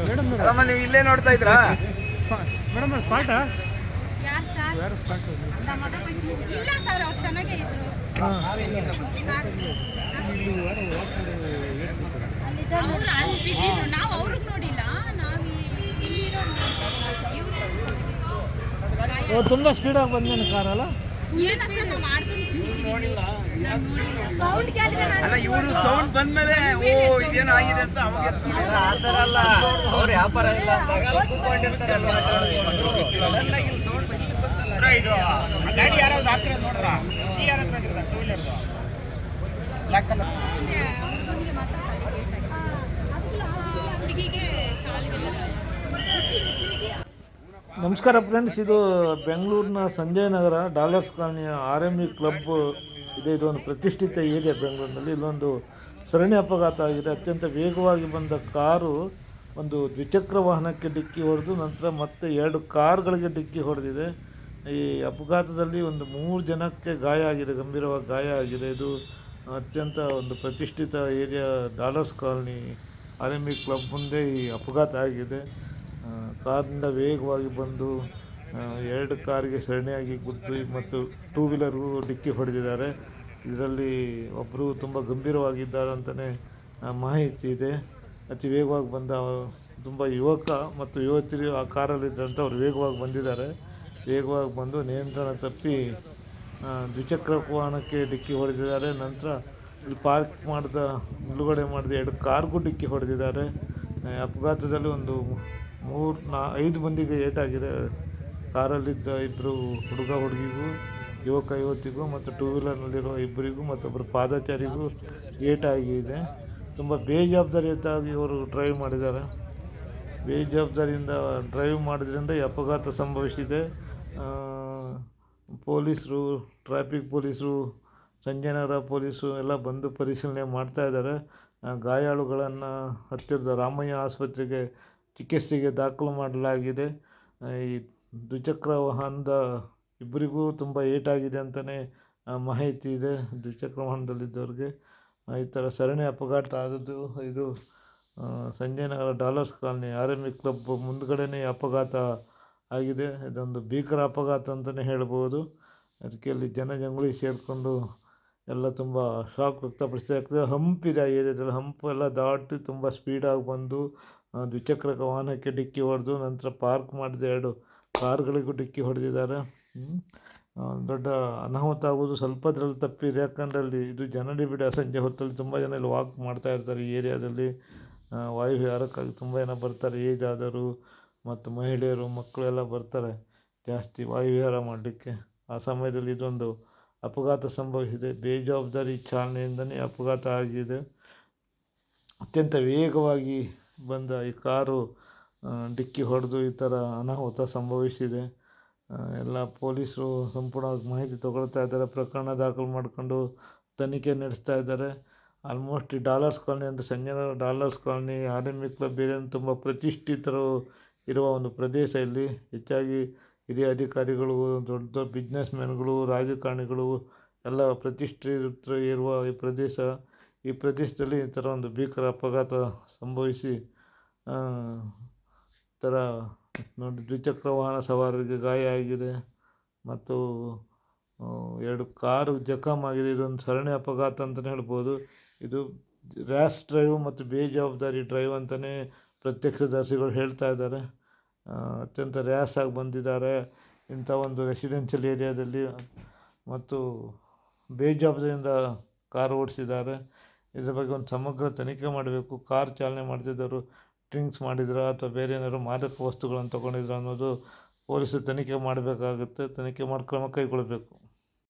Madam ಅಲ್ಲಮ್ಮ ನೀವು ಇಲ್ಲೇ ನೋಡ್ತಾ ಇದ್ರಾ? ಮೇಡಮ್ ಸ್ಪಾಟಾ? ಇಲ್ಲ ಸರ್ ಅವ್ರು ಚೆನ್ನಾಗೇ ಇದ್ರು. ಹಾಂ. ಅವ್ರು ಅಲ್ಲಿ ಬಿದ್ದಿದ್ರು. ನಾವು ಅವ್ರಿಗೆ ನೋಡಿಲ್ಲ. ನಾವು ಇಲ್ಲಿರೋ ತುಂಬ ಸ್ಪೀಡಾಗಿ ಬಂದೇನು ಕಾರಲ್ಲ ಅಲ್ಲ ಇವರು ಸೌಂಡ್ ಬಂದ್ಮೇಲೆ ಓ ಇದೇನೋ ಆಗಿದೆ ಅಂತ ಅವಾಗ. ಆತರ ಅಲ್ಲ ಅವ್ರ ವ್ಯಾಪಾರ ಇಲ್ಲ ಬಂತಲ್ಲ ಗಾಡಿ ಯಾರಾದ್ರು ಹಾಕ್ತಾರೆ ನೋಡ್ರ? ಈ ಯಾರ ಟೂ ವೀಲರ್ದು ಹುಡುಗಿಗೆ ಕಾಲಿಗೆಲ್ಲ ನಮಸ್ಕಾರ ಫ್ರೆಂಡ್ಸ್ ಇದು ಬೆಂಗಳೂರಿನ ಸಂಜಯ್ ನಗರ ಡಾಲರ್ಸ್ ಕಾಲನಿಯ ಆರ್ ಎಂ ಇ ಕ್ಲಬ್ ಇದೆ. ಇದೊಂದು ಪ್ರತಿಷ್ಠಿತ ಏರಿಯಾ ಬೆಂಗಳೂರಿನಲ್ಲಿ. ಇಲ್ಲೊಂದು ಸರಣಿ ಅಪಘಾತ ಆಗಿದೆ. ಅತ್ಯಂತ ವೇಗವಾಗಿ ಬಂದ ಕಾರು ಒಂದು ದ್ವಿಚಕ್ರ ವಾಹನಕ್ಕೆ ಡಿಕ್ಕಿ ಹೊಡೆದು, ನಂತರ ಮತ್ತೆ ಎರಡು ಕಾರ್ಗಳಿಗೆ ಡಿಕ್ಕಿ ಹೊಡೆದಿದೆ. ಈ ಅಪಘಾತದಲ್ಲಿ ಒಂದು ಮೂರು ಜನಕ್ಕೆ ಗಾಯ ಆಗಿದೆ, ಗಂಭೀರವಾಗಿ ಗಾಯ ಆಗಿದೆ. ಇದು ಅತ್ಯಂತ ಒಂದು ಪ್ರತಿಷ್ಠಿತ area dollars colony R M E club ಮುಂದೆ ಈ ಅಪಘಾತ ಆಗಿದೆ. ಆ, ಕಾರಿಂದ ವೇಗವಾಗಿ ಬಂದು ಎರಡು ಕಾರಿಗೆ ಸರಣಿಯಾಗಿ ಗುದ್ದು ಮತ್ತು ಟೂ ವೀಲರ್ಗೂ ಡಿಕ್ಕಿ ಹೊಡೆದಿದ್ದಾರೆ. ಇದರಲ್ಲಿ ಒಬ್ಬರು ತುಂಬ ಗಂಭೀರವಾಗಿದ್ದಾರೆ ಅಂತಲೇ ಮಾಹಿತಿ ಇದೆ. ಅತಿ ವೇಗವಾಗಿ ಬಂದ ತುಂಬ ಯುವಕ ಮತ್ತು ಯುವತಿಯರು ಆ ಕಾರಲ್ಲಿದ್ದಂಥ ಅವರು ವೇಗವಾಗಿ ಬಂದಿದ್ದಾರೆ. ವೇಗವಾಗಿ ಬಂದು ನಿಯಂತ್ರಣ ತಪ್ಪಿ ದ್ವಿಚಕ್ರ ವಾಹನಕ್ಕೆ ಡಿಕ್ಕಿ ಹೊಡೆದಿದ್ದಾರೆ. ನಂತರ ಇಲ್ಲಿ ಪಾರ್ಕ್ ಮಾಡಿದ ನಿಲುಗಡೆ ಮಾಡಿದ ಎರಡು ಕಾರ್ಗೂ ಡಿಕ್ಕಿ ಹೊಡೆದಿದ್ದಾರೆ. ಅಪಘಾತದಲ್ಲಿ ಒಂದು ಮೂರು ನಾ ಐದು ಮಂದಿಗೆ ಏಟಾಗಿದೆ. ಕಾರಲ್ಲಿದ್ದ ಇಬ್ಬರು ಹುಡುಗ ಹುಡುಗಿಗೂ, ಯುವಕ ಯುವತಿಗೂ ಮತ್ತು ಟೂ ವೀಲರ್ನಲ್ಲಿರುವ ಇಬ್ಬರಿಗೂ ಮತ್ತೊಬ್ಬರು ಪಾದಚಾರಿಗೂ ಏಟಾಗಿದೆ. ತುಂಬ ಬೇಜವಾಬ್ದಾರಿಯುತವಾಗಿ ಇವರು ಡ್ರೈವ್ ಮಾಡಿದ್ದಾರೆ. ಬೇಜವಾಬ್ದಾರಿಯಿಂದ ಡ್ರೈವ್ ಮಾಡಿದ್ರಿಂದ ಅಪಘಾತ ಸಂಭವಿಸಿದೆ. ಪೊಲೀಸರು ಟ್ರಾಫಿಕ್ ಪೊಲೀಸರು ಸಂಜಯನಗರ ಪೊಲೀಸರು ಎಲ್ಲ ಬಂದು ಪರಿಶೀಲನೆ ಮಾಡ್ತಾ ಇದ್ದಾರೆ. ಗಾಯಾಳುಗಳನ್ನು ಹತ್ತಿರದ ರಾಮಯ್ಯ ಆಸ್ಪತ್ರೆಗೆ ಚಿಕಿತ್ಸೆಗೆ ದಾಖಲು ಮಾಡಲಾಗಿದೆ. ಈ ದ್ವಿಚಕ್ರ ವಾಹನದ ಇಬ್ಬರಿಗೂ ತುಂಬ ಏಟಾಗಿದೆ ಅಂತಲೇ ಮಾಹಿತಿ ಇದೆ ದ್ವಿಚಕ್ರ ವಾಹನದಲ್ಲಿದ್ದವ್ರಿಗೆ. ಈ ಥರ ಸರಣಿ ಅಪಘಾತ ಆದದ್ದು ಇದು Sanjay Sanjaynagar dollars colony R M E club ಮುಂದುಗಡೆನೇ ಅಪಘಾತ ಆಗಿದೆ. ಇದೊಂದು ಭೀಕರ ಅಪಘಾತ ಅಂತಲೇ ಹೇಳ್ಬೋದು. ಅದಕ್ಕೆ ಅಲ್ಲಿ ಜನಜಂಗುಳಿ ಸೇರಿಕೊಂಡು ಎಲ್ಲ ತುಂಬ ಶಾಕ್ ಹಂಪ್ ಇದೆ ಆ ಏರಿಯಾದಲ್ಲಿ. ಹಂಪ್ ಎಲ್ಲ ದಾಟಿ ತುಂಬ ಸ್ಪೀಡಾಗಿ ಬಂದು ದ್ವಿಚಕ್ರ ವಾಹನಕ್ಕೆ ಡಿಕ್ಕಿ ಹೊಡೆದು ನಂತರ ಪಾರ್ಕ್ ಮಾಡಿದ ಎರಡು ಕಾರ್ಗಳಿಗೂ ಡಿಕ್ಕಿ ಹೊಡೆದಿದ್ದಾರೆ. ದೊಡ್ಡ ಅನಾಹುತ ಆಗೋದು ಸ್ವಲ್ಪದ್ರಲ್ಲಿ ತಪ್ಪಿದೆ. ಯಾಕಂದರೆ ಅಲ್ಲಿ ಇದು ಜನನಿಬಿಡ ಸಂಜೆ ಹೊತ್ತಲ್ಲಿ ತುಂಬ ಜನ ಇಲ್ಲಿ ವಾಕ್ ಮಾಡ್ತಾ ಇರ್ತಾರೆ ಈ ಏರಿಯಾದಲ್ಲಿ. ವಾಯು ವಾಯುವಿಹಾರಕ್ಕಾಗಿ ತುಂಬ ಜನ ಬರ್ತಾರೆ. ಏಜ್ ಆದರು ಮತ್ತು ಮಹಿಳೆಯರು ಮಕ್ಕಳೆಲ್ಲ ಬರ್ತಾರೆ ಜಾಸ್ತಿ ವಾಯುವಿಹಾರ ಮಾಡಲಿಕ್ಕೆ. ಆ ಸಮಯದಲ್ಲಿ ಇದೊಂದು ಅಪಘಾತ ಸಂಭವಿಸಿದೆ. ಬೇಜವಾಬ್ದಾರಿ ಚಾಲನೆಯಿಂದನೇ ಅಪಘಾತ ಆಗಿದೆ. ಅತ್ಯಂತ ವೇಗವಾಗಿ ಬಂದ ಈ ಕಾರು ಡಿಕ್ಕಿ ಹೊಡೆದು ಈ ಥರ ಅನಾಹುತ ಸಂಭವಿಸಿದೆ. ಎಲ್ಲ ಪೊಲೀಸರು ಸಂಪೂರ್ಣವಾಗಿ ಮಾಹಿತಿ ತೊಗೊಳ್ತಾ ಇದ್ದಾರೆ. ಪ್ರಕರಣ ದಾಖಲು ಮಾಡಿಕೊಂಡು ತನಿಖೆ ನಡೆಸ್ತಾ ಇದ್ದಾರೆ. ಆಲ್ಮೋಸ್ಟ್ ಈ ಡಾಲರ್ಸ್ ಕಾಲೋನಿ ಅಂದರೆ ಸಂಜೆ dollars colony R M club area ತುಂಬ ಪ್ರತಿಷ್ಠಿತರು ಇರುವ ಒಂದು ಪ್ರದೇಶ ಇಲ್ಲಿ. ಹೆಚ್ಚಾಗಿ ಹಿರಿಯ ಅಧಿಕಾರಿಗಳು, ದೊಡ್ಡ ದೊಡ್ಡ ಬಿಸ್ನೆಸ್ ಮ್ಯಾನ್ಗಳು ರಾಜಕಾರಣಿಗಳು, ಎಲ್ಲ ಪ್ರತಿಷ್ಠಿತ ಇರುವ ಈ ಪ್ರದೇಶ, ಈ ಪ್ರದೇಶದಲ್ಲಿ ಈ ಥರ ಒಂದು ಭೀಕರ ಅಪಘಾತ ಸಂಭವಿಸಿ ಈ ಥರ ನೋಡಿ, ದ್ವಿಚಕ್ರ ವಾಹನ ಸವಾರರಿಗೆ ಗಾಯ ಆಗಿದೆ. ಮತ್ತು ಎರಡು ಕಾರು ಜಖಮ್ ಆಗಿದೆ. ಇದೊಂದು ಸರಣಿ ಅಪಘಾತ ಅಂತಲೇ ಹೇಳ್ಬೋದು. ಇದು ರ್ಯಾಶ್ ಡ್ರೈವ್ ಮತ್ತು ಬೇಜವಾಬ್ದಾರಿ ಡ್ರೈವ್ ಅಂತಲೇ ಪ್ರತ್ಯಕ್ಷದರ್ಶಿಗಳು ಹೇಳ್ತಾ ಇದ್ದಾರೆ. ಅತ್ಯಂತ ರ್ಯಾಸಾಗಿ ಬಂದಿದ್ದಾರೆ. ಇಂಥ ಒಂದು ರೆಸಿಡೆನ್ಷಿಯಲ್ ಏರಿಯಾದಲ್ಲಿ ಮತ್ತು ಬೇಜವಾಬ್ದಾರಿಯಿಂದ ಕಾರ್ ಓಡಿಸಿದ್ದಾರೆ. ಇದ್ರ ಬಗ್ಗೆ ಒಂದು ಸಮಗ್ರ ತನಿಖೆ ಮಾಡಬೇಕು. ಕಾರ್ ಚಾಲನೆ ಮಾಡ್ತಿದ್ದವರು ಡ್ರಿಂಕ್ಸ್ ಮಾಡಿದ್ರ ಅಥವಾ ಬೇರೆ ಏನಾದ್ರು ಮಾದಕ ವಸ್ತುಗಳನ್ನು ತಗೊಂಡಿದ್ರು ಅನ್ನೋದು ಪೊಲೀಸರು ತನಿಖೆ ಮಾಡಬೇಕಾಗುತ್ತೆ. ತನಿಖೆ ಮಾಡಿ ಕ್ರಮ ಕೈಗೊಳ್ಳಬೇಕು.